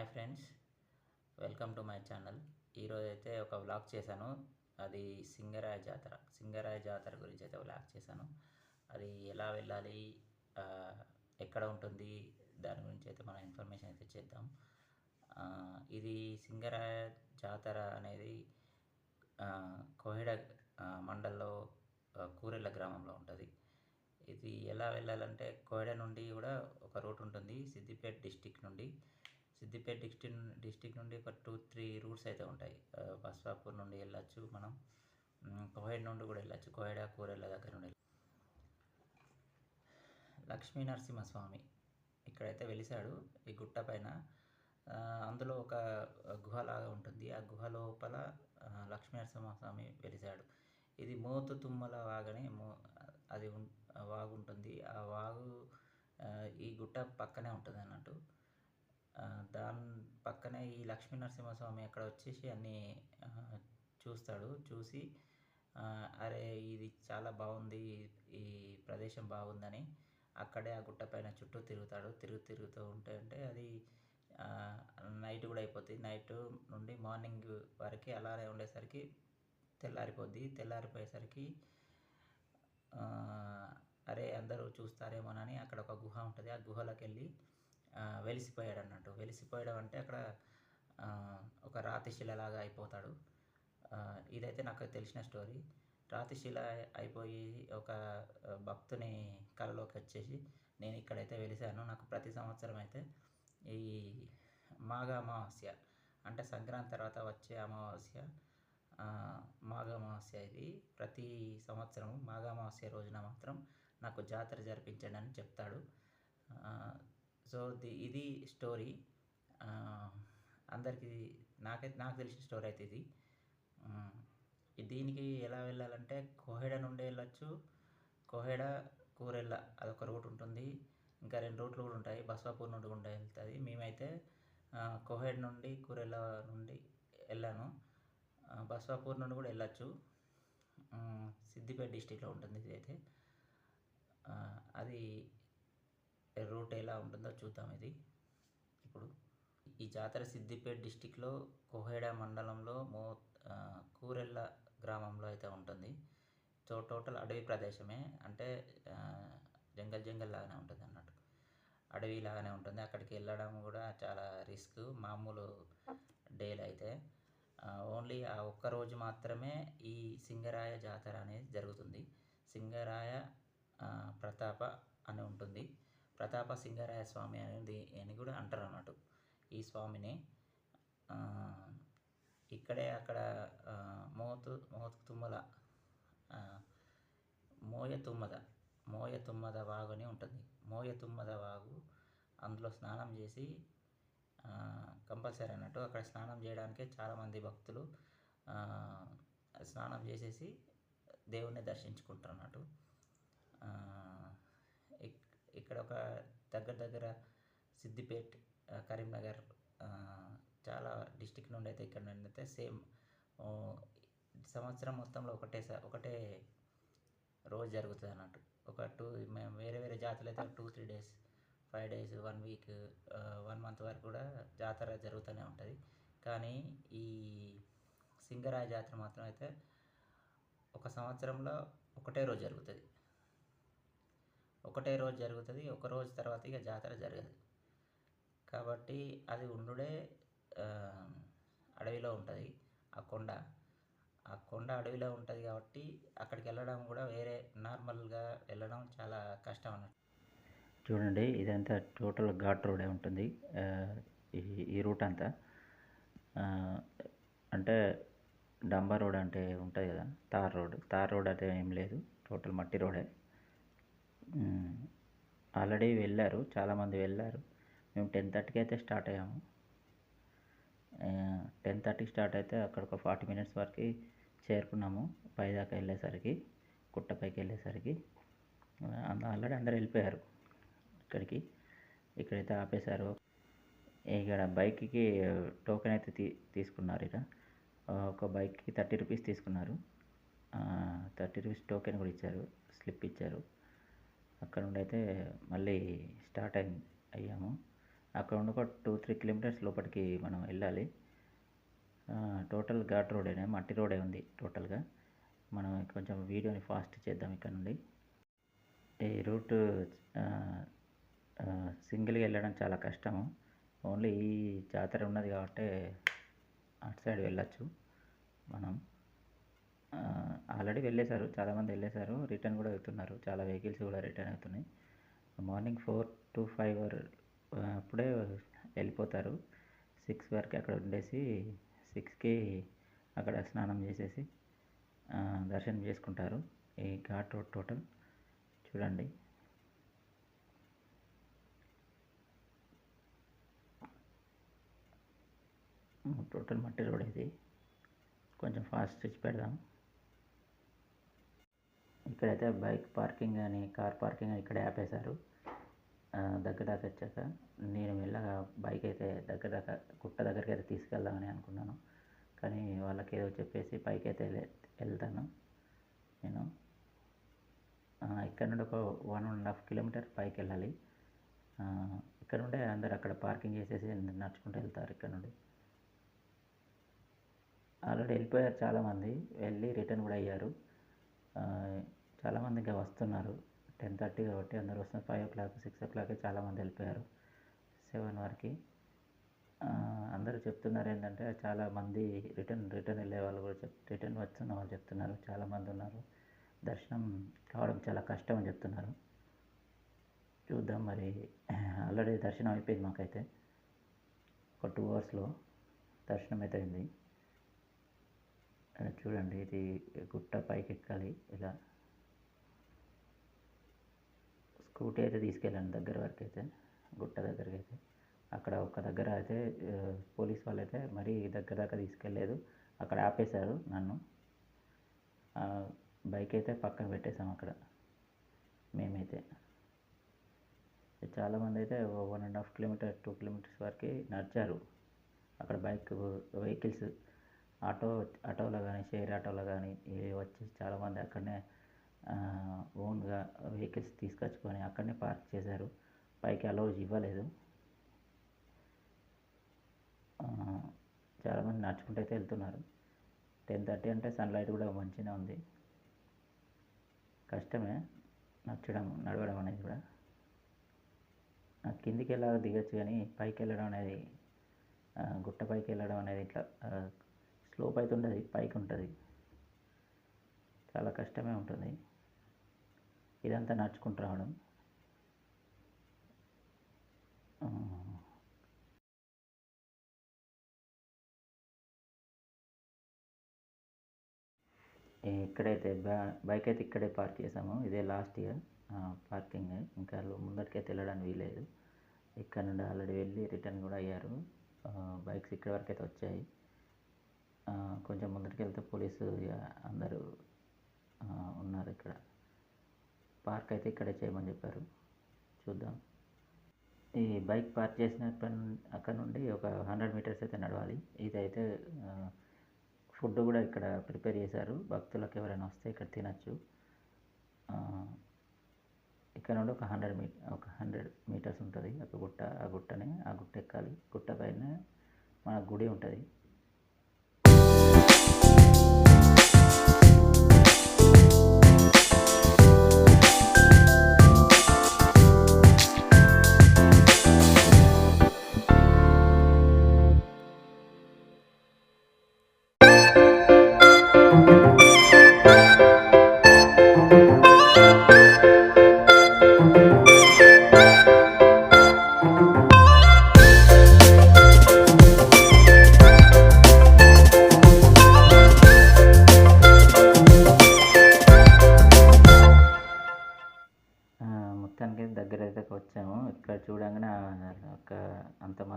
Hi friends welcome to my channel. ఈరోజు అయితే ఒక వ్లాగ్ చేశాను. అది సింగరాయ జాతర. సింగరాయ జాతర గురించి అయితే వ్లాగ్ చేశాను. అది ఎలా వెళ్ళాలి ఎక్కడ ఉంటుంది దాని గురించి అయితే మనం ఇన్ఫర్మేషన్ అయితే చేద్దాం. ఇది సింగరాయ జాతర అనేది కోహిడ మండల్లో కూరెళ్ళ గ్రామంలో ఉంటుంది. ఇది ఎలా వెళ్ళాలంటే కోయడ నుండి కూడా ఒక రూట్ ఉంటుంది సిద్దిపేట డిస్టిక్ నుండి. సిద్దిపేట డిస్టిక్ డిస్టిక్ నుండి ఒక టూ త్రీ రూట్స్ అయితే ఉంటాయి. బస్వాపూర్ నుండి వెళ్ళచ్చు మనం. కోహెడ్ నుండి కూడా వెళ్ళచ్చు. కోహెడ కూరెళ్ళ దగ్గర నుండి లక్ష్మీ నరసింహస్వామి ఇక్కడైతే వెలిసాడు ఈ గుట్ట పైన అందులో ఒక గుహలాగా ఉంటుంది. ఆ గుహ లోపల లక్ష్మీ నరసింహస్వామి వెలిసాడు ఇది మోతు తుమ్మల వాగని మో అది వాగు ఉంటుంది. ఆ వాగు ఈ గుట్ట పక్కనే ఉంటుంది అన్నట్టు దాని పక్కనే ఈ లక్ష్మీ నరసింహస్వామి అక్కడ వచ్చేసి అన్నీ చూస్తాడు. చూసి అరే ఇది చాలా బాగుంది ఈ ప్రదేశం బాగుందని అక్కడే ఆ గుట్ట పైన చుట్టూ తిరుగుతాడు. తిరుగు తిరుగుతూ ఉంటే అంటే అది నైట్ కూడా అయిపోతుంది నైట్ నుండి మార్నింగ్ వరకు అలానే ఉండేసరికి తెల్లారిపోద్ది. తెల్లారిపోయేసరికి అరే అందరూ చూస్తారేమోనని అక్కడ ఒక గుహ ఉంటుంది. ఆ గుహలోకి వెళ్ళి వెలిసిపోయాడు అన్నట్టు వెలిసిపోయడం అంటే అక్కడ ఒక రాతిశిలలాగా అయిపోతాడు. ఇదైతే నాకు తెలిసిన స్టోరీ. రాతి శిల అయిపోయి ఒక భక్తుని కలలోకి వచ్చేసి నేను ఇక్కడైతే వెలిసాను నాకు ప్రతి సంవత్సరం అయితే ఈ మాఘ అమావాస్య అంటే సంక్రాంతి తర్వాత వచ్చే అమావాస్య మాఘ అమావాస్య ఇది. ప్రతి సంవత్సరం మాఘ అమావాస్య రోజున మాత్రం నాకు జాతర జరిపించండి అని చెప్తాడు. సో ది ఇది స్టోరీ. అందరికి అందరికీ నాకైతే నాకు తెలిసిన స్టోరీ అయితే ఇది. దీనికి ఎలా వెళ్ళాలంటే కోహెడ నుండి వెళ్ళొచ్చు. కోహెడ కూరెళ్ళ అదొక రూట్ ఉంటుంది. ఇంకా రెండు రూట్లు కూడా ఉంటాయి. బస్వాపూర్ నుండి కూడా వెళ్తుంది. మేమైతే కోహెడ కోహెడ్ నుండి కూరెళ్ళ నుండి వెళ్ళాను. బసవాపూర్ బస్వాపూర్ నుండి కూడా వెళ్ళచ్చు. సిద్దిపేట డిస్టిక్లో ఉంటుంది ఇది అయితే అది రూట్ ఎలా ఉంటుందో చూద్దాం ఇది. ఇప్పుడు ఈ జాతర సిద్దిపేట డిస్టిక్లో కోహేడ మండలంలో మో కూరెళ్ళ గ్రామంలో అయితే ఉంటుంది. సో టోటల్ అడవి ప్రదేశమే. అంటే జంగల్ జంగల్ లాగానే ఉంటుంది అన్నట్టు. అడవి లాగానే ఉంటుంది. అక్కడికి వెళ్ళడం కూడా చాలా రిస్క్ మామూలు డేలు అయితే. ఓన్లీ ఆ ఒక్క రోజు మాత్రమే ఈ సింగరాయ జాతర అనేది జరుగుతుంది. సింగరాయ ప్రతాప అని ఉంటుంది. ప్రతాప సింగారాయ స్వామి అనేది అని కూడా అంటారు అన్నట్టు ఈ స్వామిని ఇక్కడే అక్కడ మోతు మోతు తుమ్మల మోయ తుమ్మద మోయ తుమ్మద వాగు అని ఉంటుంది. మోయ తుమ్మద వాగు అందులో స్నానం చేసి కంపల్సరీ అన్నట్టు అక్కడ స్నానం చేయడానికే చాలామంది భక్తులు స్నానం చేసేసి దేవుణ్ణి దర్శించుకుంటారు అన్నట్టు. ఇక్కడ ఒక దగ్గర దగ్గర సిద్దిపేట్ కరీంనగర్ చాలా డిస్టిక్ నుండి అయితే ఇక్కడ నుండి అయితే సేమ్ సంవత్సరం మొత్తంలో ఒకటే ఒకటే రోజు జరుగుతుంది అన్నట్టు. ఒక టూ మేము వేరే వేరే జాతరలు అయితే two three days five days one week one month వరకు కూడా జాతర జరుగుతూనే ఉంటుంది. కానీ ఈ సింగరాయ జాతర మాత్రం అయితే ఒక సంవత్సరంలో ఒకటే రోజు జరుగుతుంది. ఒకటే రోజు జరుగుతుంది ఒక రోజు తర్వాత ఇక జాతర జరగదు. కాబట్టి అది ఉండుడే అడవిలో ఉంటుంది ఆ కొండ. ఆ కొండ అడవిలో ఉంటుంది కాబట్టి అక్కడికి వెళ్ళడం కూడా వేరే నార్మల్గా వెళ్ళడం చాలా కష్టం అన్నట్టు. చూడండి ఇదంతా టోటల్ ఘాట్ రోడే ఉంటుంది. ఈ ఈ రూట్ అంతా. అంటే డంబర్ రోడ్ అంటే ఉంటుంది కదా తార్ రోడ్. తార్ రోడ్ అంటే ఏం లేదు టోటల్ మట్టి రోడే. ఆల్రెడీ వెళ్ళారు చాలామంది వెళ్ళారు. మేము టెన్ థర్టీకి అయితే స్టార్ట్ అయ్యాము. టెన్ థర్టీకి స్టార్ట్ అయితే అక్కడ ఒక ఫార్టీ మినిట్స్ వరకు చేరుకున్నాము. పైదాకా వెళ్ళేసరికి గుట్టపైకి వెళ్ళేసరికి. ఆల్రెడీ అందరు వెళ్ళిపోయారు ఇక్కడికి. ఇక్కడైతే ఆపేశారు. ఇక్కడ బైక్కి టోకెన్ అయితే తీ తీసుకున్నారు ఇక్కడ ఒక బైక్కి థర్టీ రూపీస్ తీసుకున్నారు. థర్టీ రూపీస్ టోకెన్ కూడా ఇచ్చారు స్లిప్ ఇచ్చారు. అక్కడ నుండి అయితే మళ్ళీ స్టార్ట్ అయి అయ్యాము. అక్కడ నుండి ఒక టూ త్రీ కిలోమీటర్స్ లోపలికి మనం వెళ్ళాలి. టోటల్ ఘాట్ రోడేనే మట్టి రోడే ఉంది టోటల్గా మనం కొంచెం వీడియోని ఫాస్ట్ చేద్దాం ఇక్కడ నుండి. ఈ రూట్ సింగిల్గా వెళ్ళడం చాలా కష్టము. ఓన్లీ ఈ జాతర ఉన్నది కాబట్టి అటు సైడ్ వెళ్ళొచ్చు మనం. ఆల్రెడీ వెళ్ళేశారు చాలామంది వెళ్ళేశారు. రిటర్న్ కూడా వెళ్తున్నారు. చాలా వెహికల్స్ కూడా రిటర్న్ అవుతున్నాయి. మార్నింగ్ ఫోర్ టు ఫైవ్ అప్పుడే వెళ్ళిపోతారు. సిక్స్ వరకు అక్కడ ఉండేసి సిక్స్కి అక్కడ స్నానం చేసేసి దర్శనం చేసుకుంటారు. ఈ ఘాట్ రోడ్ టోటల్ చూడండి. టోటల్ మట్టి రోడ్ ఇది. కొంచెం ఫాస్ట్ స్విచ్ పెడదాం. ఇక్కడైతే బైక్ పార్కింగ్ అని కార్ పార్కింగ్ అని ఇక్కడ ఆపేశారు. దగ్గర దాకా వచ్చాక నేను మెల్లగా బైక్ అయితే దగ్గర దాకా గుట్ట దగ్గరికి అయితే తీసుకెళ్దామని అనుకున్నాను. కానీ వాళ్ళకి ఏదో చెప్పేసి పైకి అయితే వెళ్తాను. నేను ఇక్కడ నుండి ఒక వన్ అండ్ హాఫ్ కిలోమీటర్ పైకి వెళ్ళాలి. ఇక్కడ నుండే అందరు అక్కడ పార్కింగ్ చేసేసి నడుచుకుంటూ వెళ్తారు ఇక్కడ నుండి. ఆల్రెడీ వెళ్ళిపోయారు చాలామంది. వెళ్ళి రిటర్న్ కూడా అయ్యారు. చాలామంది ఇంకా వస్తున్నారు. టెన్ థర్టీ కాబట్టి అందరు వస్తున్నారు. Five o'clock six o'clock చాలామంది వెళ్ళిపోయారు. సెవెన్ వరకు. అందరూ చెప్తున్నారు ఏంటంటే చాలామంది రిటర్న్ రిటర్న్ వెళ్ళే వాళ్ళు కూడా చెప్ రిటర్న్ వస్తున్న వాళ్ళు చెప్తున్నారు. చాలామంది ఉన్నారు. దర్శనం కావడం చాలా కష్టం అని చెప్తున్నారు. చూద్దాం మరి. ఆల్రెడీ దర్శనం అయిపోయింది మాకైతే. ఒక టూ అవర్స్లో దర్శనం అయితే అయింది చూడండి ఇది గుట్ట పైకి ఎక్కాలి ఇలా స్కూటీ అయితే తీసుకెళ్ళాను దగ్గర వరకు అయితే గుట్ట దగ్గరికి అయితే. అక్కడ ఒక దగ్గర అయితే పోలీస్ వాళ్ళు అయితే మరీ దగ్గర దాకా తీసుకెళ్ళలేదు. అక్కడ ఆపేశారు నన్ను. బైక్ అయితే పక్కన పెట్టేశాం అక్కడ మేమైతే. చాలామంది అయితే one and half kilometre two kilometres వరకు నడిచారు. అక్కడ బైక్ వెహికల్స్ ఆటో ఆటోలో కానీ షేర్ ఆటోలో కానీ వచ్చి చాలామంది అక్కడనే ఓన్గా వెహికల్స్ తీసుకొచ్చుకొని అక్కడనే పార్క్ చేశారు. పైకి అలౌజ్ ఇవ్వలేదు. చాలామంది నడుచుకుంటూ అయితే వెళ్తున్నారు. టెన్ థర్టీ అంటే సన్లైట్ కూడా మంచిగా ఉంది. కష్టమే నచ్చడం నడవడం అనేది కూడా. కిందికి వెళ్ళాలి దిగచ్చు కానీ పైకి వెళ్ళడం అనేది గుట్ట పైకి వెళ్ళడం అనేది ఇట్లా స్లోప్ అయితే ఉండదు పైకి ఉంటుంది. చాలా కష్టమే ఉంటుంది. ఇదంతా నడుచుకుంటూ రావడం. ఇక్కడైతే బైక్ అయితే ఇక్కడే పార్క్ చేసాము. ఇదే లాస్ట్ ఇయర్ పార్కింగ్. ఇంకా ముందరికైతే వెళ్ళడానికి వీలేదు ఇక్కడ నుండి ఆల్రెడీ వెళ్ళి రిటర్న్ కూడా అయ్యారు. బైక్స్ ఇక్కడ వరకు అయితే వచ్చాయి కొంచెం ముందరికి వెళ్తే పోలీసు అందరూ ఉన్నారు ఇక్కడ. పార్క్ అయితే ఇక్కడే చేయమని చెప్పారు. చూద్దాం. ఈ బైక్ పార్క్ చేసిన అక్కడ నుండి ఒక హండ్రెడ్ మీటర్స్ అయితే నడవాలి. ఇదైతే ఫుడ్ కూడా ఇక్కడ ప్రిపేర్ చేశారు. భక్తులకు ఎవరైనా వస్తే ఇక్కడ తినచ్చు. ఇక్కడ నుండి ఒక హండ్రెడ్ మీ ఒక హండ్రెడ్ మీటర్స్ ఉంటుంది. ఒక గుట్ట ఆ గుట్టని ఆ గుట్ట ఎక్కాలి. గుట్ట పైన మన గుడి ఉంటుంది.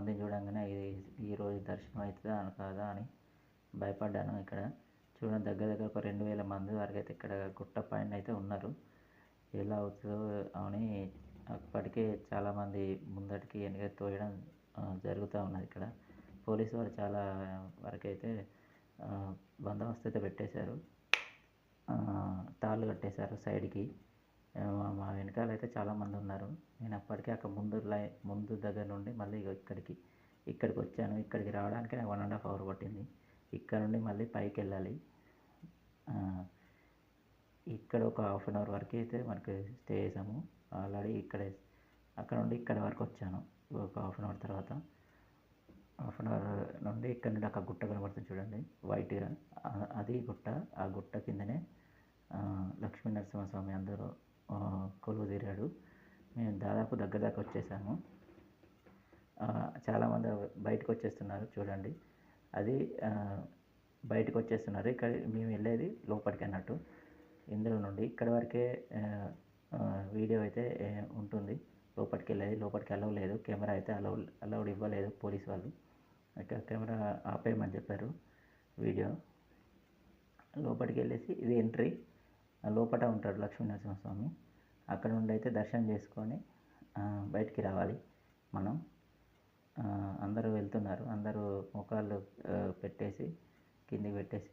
అంతమందిని చూడంగానే ఇది ఈరోజు దర్శనం అవుతుందా అని కాదా అని భయపడ్డాను ఇక్కడ. చూడండి దగ్గర దగ్గర ఒక రెండు వేల మంది వరకు అయితే ఇక్కడ గుట్ట పైన అయితే ఉన్నారు. ఎలా అవుతుందో అని అప్పటికే చాలామంది ముందటికి వెనక తోయడం జరుగుతూ ఉన్నది ఇక్కడ. పోలీసు వారు చాలా వరకు అయితే బందోబస్తు అయితే పెట్టేశారు. తాళ్ళు కట్టేశారు సైడ్కి. మా వెనకాల అయితే చాలామంది ఉన్నారు నేను అప్పటికే అక్కడ ముందు లై ముందు దగ్గర నుండి మళ్ళీ ఇక్కడికి ఇక్కడికి వచ్చాను. ఇక్కడికి రావడానికి నాకు వన్ అండ్ హాఫ్ అవర్ పట్టింది. ఇక్కడ నుండి మళ్ళీ పైకి వెళ్ళాలి ఇక్కడ ఒక హాఫ్ అన్ అవర్ వరకు అయితే మనకి స్టే చేసాము. ఆల్రెడీ ఇక్కడే అక్కడ నుండి ఇక్కడ వరకు వచ్చాను. ఒక హాఫ్ అన్ అవర్ తర్వాత. హాఫ్ అన్ అవర్ నుండి ఇక్కడ నుండి అక్కడ గుట్ట కనబడుతుంది చూడండి. వైట్గా అది గుట్ట. ఆ గుట్ట కిందనే లక్ష్మీ నరసింహస్వామి అందరూ కొలువు తీరాడు. మేము దాదాపు దగ్గర దాకా వచ్చేసాము. చాలామంది బయటకు వచ్చేస్తున్నారు చూడండి. అది బయటకు వచ్చేస్తున్నారు. ఇక్కడ మేము వెళ్ళేది లోపలికి అన్నట్టు. ఇందులో నుండి ఇక్కడ వరకే వీడియో అయితే ఉంటుంది. లోపలికి వెళ్ళేది లోపలికి అలౌ లేదు. కెమెరా అయితే అలౌ అలౌడ్ ఇవ్వలేదు పోలీస్ వాళ్ళు. ఇక్కడ కెమెరా ఆపేయమని చెప్పారు వీడియో. లోపలికి వెళ్ళేసి ఇది ఎంట్రీ లోపల ఉంటాడు లక్ష్మీ నరసింహస్వామి. అక్కడ నుండి అయితే దర్శనం చేసుకొని బయటికి రావాలి మనం. అందరూ వెళ్తున్నారు. అందరూ ముఖాలు పెట్టేసి కిందికి పెట్టేసి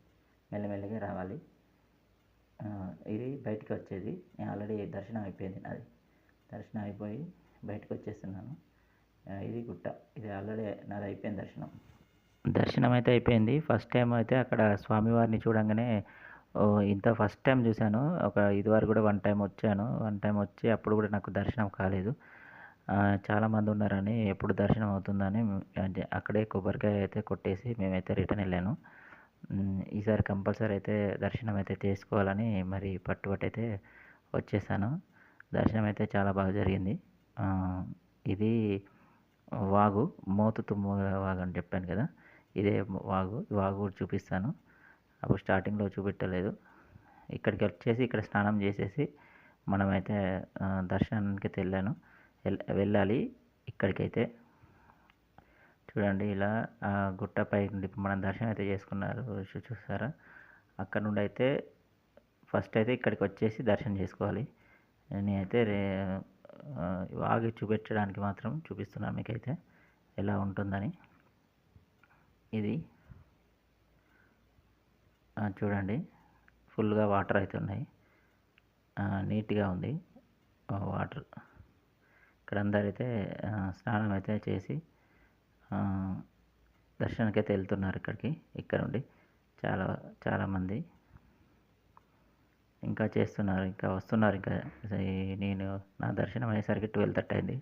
మెల్లమెల్లగా రావాలి. ఇది బయటికి వచ్చేది. నేను ఆల్రెడీ దర్శనం అయిపోయింది నాది. దర్శనం అయిపోయి బయటకు వచ్చేస్తున్నాను. ఇది గుట్ట. ఇది ఆల్రెడీ నాది అయిపోయింది దర్శనం. దర్శనం అయితే అయిపోయింది. ఫస్ట్ టైం అయితే అక్కడ స్వామివారిని చూడంగానే ఇంత ఫస్ట్ టైం చూశాను. ఒక ఇదివరకు కూడా వన్ టైం వచ్చాను. వన్ టైం వచ్చి అప్పుడు కూడా నాకు దర్శనం కాలేదు. చాలామంది ఉన్నారని ఎప్పుడు దర్శనం అవుతుందని అంటే అక్కడే కొబ్బరికాయ అయితే కొట్టేసి మేమైతే రిటర్న్ వెళ్ళాను. ఈసారి కంపల్సరీ అయితే దర్శనం అయితే చేసుకోవాలని మరి పట్టుబట్టి అయితే వచ్చేసాను. దర్శనం అయితే చాలా బాగా జరిగింది. ఇది వాగు మోతు తుమ్ము వాగు అని చెప్పాను కదా. ఇదే వాగు వాగు కూడా చూపిస్తాను. అప్పుడు స్టార్టింగ్లో చూపెట్టలేదు. ఇక్కడికి వచ్చేసి ఇక్కడ స్నానం చేసేసి మనమైతే దర్శనానికి అయితే వెళ్ళాను వెళ్ళాలి ఇక్కడికైతే. చూడండి ఇలా ఆ గుట్టపై నుండి మనం దర్శనం అయితే చేసుకున్నారు. చూసారా అక్కడ నుండి అయితే ఫస్ట్ అయితే ఇక్కడికి వచ్చేసి దర్శనం చేసుకోవాలి. నేనైతే రే ఆగి చూపించడానికి మాత్రం చూపిస్తున్నాను మీకైతే ఎలా ఉంటుందని. ఇది. చూడండి. ఫుల్గా వాటర్ అయితే ఉన్నాయి. నీట్గా ఉంది. వాటర్. ఇక్కడ అందరైతే స్నానం అయితే చేసి దర్శనానికి అయితే వెళ్తున్నారు ఇక్కడికి ఇక్కడ ఉండి చాలా చాలామంది ఇంకా చేస్తున్నారు. ఇంకా వస్తున్నారు. ఇంకా నేను నా దర్శనం అయ్యేసరికి ట్వెల్వ్ థర్టీ అయింది.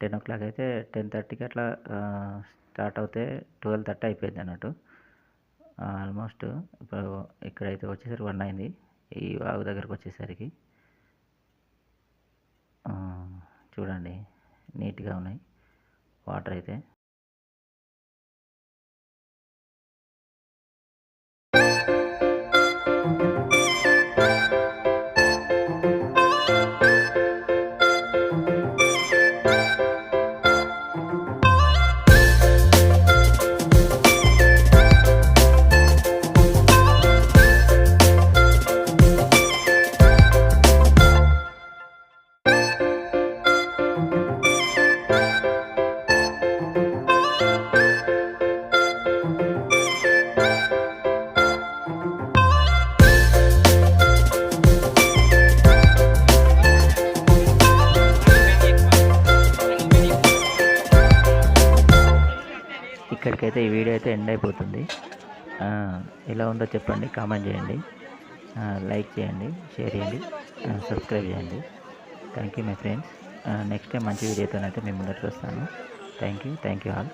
టెన్ ఓ క్లాక్ అయితే టెన్ థర్టీకి అట్లా స్టార్ట్ అవుతే ట్వెల్వ్ థర్టీ అయిపోయింది అన్నట్టు. ఆల్మోస్ట్ ఇప్పుడు ఇక్కడైతే వచ్చేసరికి వన్ అయింది. ఈ వాగు దగ్గరకు వచ్చేసరికి చూడండి నీట్గా ఉన్నాయి. వాటర్ అయితే ఇక్కడికైతే ఈ వీడియో అయితే ఎండ్ అయిపోతుంది. ఎలా ఉందో చెప్పండి కామెంట్ చేయండి. లైక్ చేయండి షేర్ చేయండి సబ్స్క్రైబ్ చేయండి. Thank you my friends next time మంచి వీడియోతోనైతే మేము ముందరికి వస్తాను. Thank you thank you all